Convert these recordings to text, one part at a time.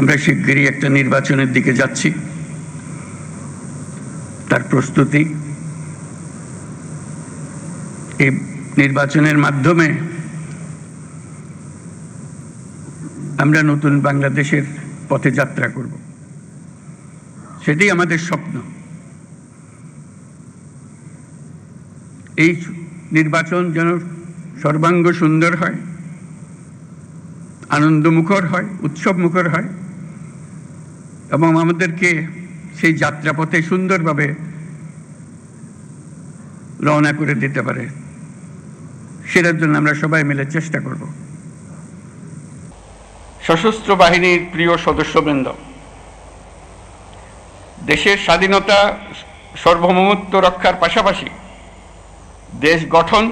আমরা শিগগিরই একটা নির্বাচনের দিকে যাচ্ছি। তার প্রস্তুতি। এই নির্বাচনের মাধ্যমে আমরা নতুন বাংলাদেশের পথে যাত্রা করব। সেটাই আমাদের স্বপ্ন। এই নির্বাচন যেন সর্বাঙ্গ সুন্দর হয়, আনন্দমুখর হয় উৎসব মুখর হয়। এবং আমাদেরকে সেই যাত্রাপথে সুন্দরভাবে রওনা করে দিতে পারে। সেটার জন্য আমরা সবাই মিলে চেষ্টা করব। সশস্ত্র বাহিনীর প্রিয় সদস্যবৃন্দ, দেশের স্বাধীনতা সার্বভৌমত্ব রক্ষার পাশাপাশি দেশ গঠন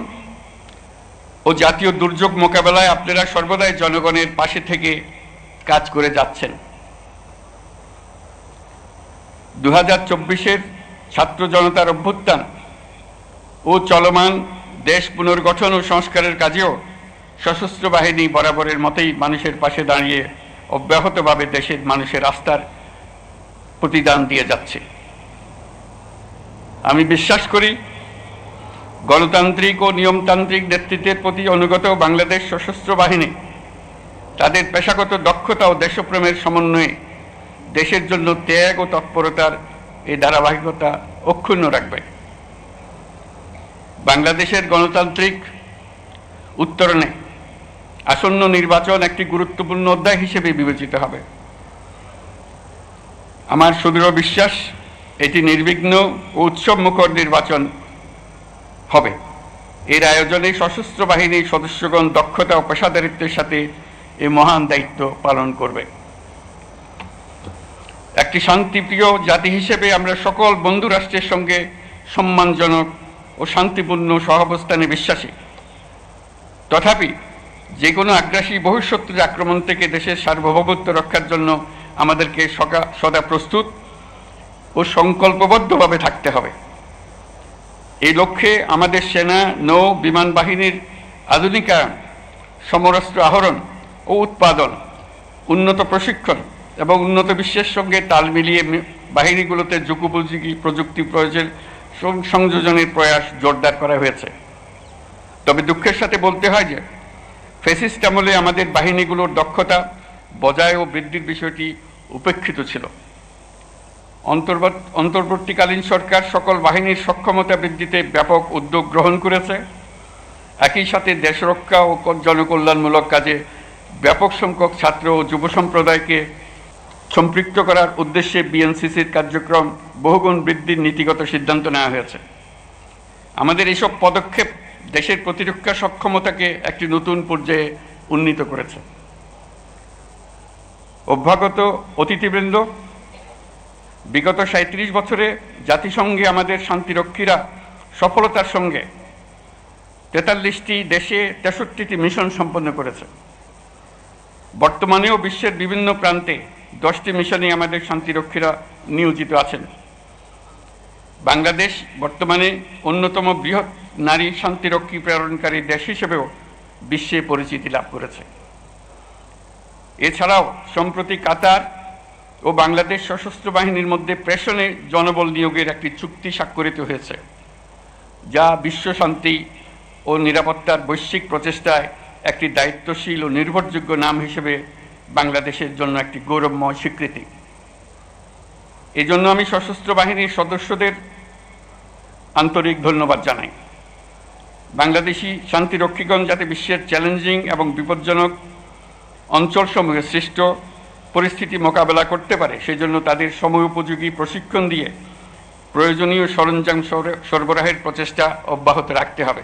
ও জাতীয় দুর্যোগ মোকাবেলায় আপনারা সর্বদাই জনগণের পাশে থেকে কাজ করে যাচ্ছেন। দু হাজার চব্বিশের ছাত্র জনতার অভ্যুত্থান ও চলমান দেশ পুনর্গঠন ও সংস্কারের কাজেও সশস্ত্র বাহিনী বরাবরের মতোই মানুষের পাশে দাঁড়িয়ে অব্যাহতভাবে দেশের মানুষের আস্থার প্রতিদান দিয়ে যাচ্ছে। আমি বিশ্বাস করি গণতান্ত্রিক ও নিয়মতান্ত্রিক নেতৃত্বের প্রতি অনুগত বাংলাদেশ সশস্ত্র বাহিনী তাদের পেশাগত দক্ষতা ও দেশপ্রেমের সমন্বয়ে দেশের জন্য ত্যাগ ও তৎপরতার এই ধারাবাহিকতা অক্ষুণ্ণ রাখবে। বাংলাদেশের গণতান্ত্রিক উত্তরণে আসন্ন নির্বাচন একটি গুরুত্বপূর্ণ অধ্যায় হিসেবে বিবেচিত হবে। আমার সুদৃঢ় বিশ্বাস, এটি নির্বিঘ্ন ও উৎসব মুখর নির্বাচন হবে। এর আয়োজনে সশস্ত্র বাহিনীর সদস্যগণ দক্ষতা ও পেশাদারিত্বের সাথে এই মহান দায়িত্ব পালন করবে। একটি শান্তিপ্রিয় জাতি হিসেবে আমরা সকল বন্ধু রাষ্ট্রের সঙ্গে সম্মানজনক ও শান্তিপূর্ণ সহাবস্থানে বিশ্বাসী। তথাপি যে কোনো আগ্রাসী বহিঃশত্রুর আক্রমণ থেকে দেশের সার্বভৌমত্ব রক্ষার জন্য আমাদেরকে সদা প্রস্তুত ও সংকল্পবদ্ধভাবে থাকতে হবে। এই লক্ষ্যে আমাদের সেনা, নৌ, বিমান বাহিনীর আধুনিকায়ন, সমরাস্ত্র আহরণ ও উৎপাদন, উন্নত প্রশিক্ষণ এবং উন্নত বিশ্বের সঙ্গে তাল মিলিয়ে বাহিনীগুলোতে যুগোপযোগী প্রযুক্তি প্রয়োগের সংযোজনের প্রয়াস জোরদার করা হয়েছে। তবে দুঃখের সাথে বলতে হয় যে ফেসিস্ট আমলে আমাদের বাহিনীগুলোর দক্ষতা, বজায় ও বৃদ্ধির বিষয়টি উপেক্ষিত ছিল। অন্তর্বর্তীকালীন সরকার সকল বাহিনীর সক্ষমতা বৃদ্ধিতে ব্যাপক উদ্যোগ গ্রহণ করেছে। একই সাথে দেশরক্ষা ও জনকল্যাণমূলক কাজে ব্যাপক সংখ্যক ছাত্র ও যুব সম্প্রদায়কে সম্পৃক্ত করার উদ্দেশ্যে বিএনসিসির কার্যক্রম বহুগুণ বৃদ্ধির নীতিগত সিদ্ধান্ত নেওয়া হয়েছে। আমাদের এসব পদক্ষেপ দেশের প্রতিরক্ষা সক্ষমতাকে একটি নতুন পর্যায়ে উন্নীত করেছে। অভ্যাগত অতিথিবৃন্দ, বিগত সাঁত্রিশ বছরে জাতিসংঘে আমাদের শান্তিরক্ষীরা সফলতার সঙ্গে তেতাল্লিশটি দেশে তেষট্টিটি মিশন সম্পন্ন করেছে। বর্তমানেও বিশ্বের বিভিন্ন প্রান্তে দশটি মিশনে আমাদের শান্তিরক্ষীরা নিয়োজিত আছেন। বাংলাদেশ বর্তমানে অন্যতম বৃহৎ নারী শান্তিরক্ষী প্রেরণকারী দেশ হিসেবেও বিশ্বে পরিচিতি লাভ করেছে। এছাড়াও, সম্প্রতি কাতার ও বাংলাদেশ সশস্ত্র বাহিনীর মধ্যে প্রেষণে জনবল নিয়োগের একটি চুক্তি স্বাক্ষরিত হয়েছে, যা বিশ্ব শান্তি ও নিরাপত্তার বৈশ্বিক প্রচেষ্টায় একটি দায়িত্বশীল ও নির্ভরযোগ্য নাম হিসেবে বাংলাদেশের জন্য একটি গৌরবময় স্বীকৃতি। এজন্য আমি সশস্ত্র বাহিনীর সদস্যদের আন্তরিক ধন্যবাদ জানাই। বাংলাদেশি শান্তিরক্ষীগণ যাতে বিশ্বের চ্যালেঞ্জিং এবং বিপজ্জনক অঞ্চলসমূহে সৃষ্ট পরিস্থিতি মোকাবেলা করতে পারে, সেজন্য তাদের সময় উপযোগী প্রশিক্ষণ দিয়ে প্রয়োজনীয় সরঞ্জাম সরবরাহের প্রচেষ্টা অব্যাহত রাখতে হবে।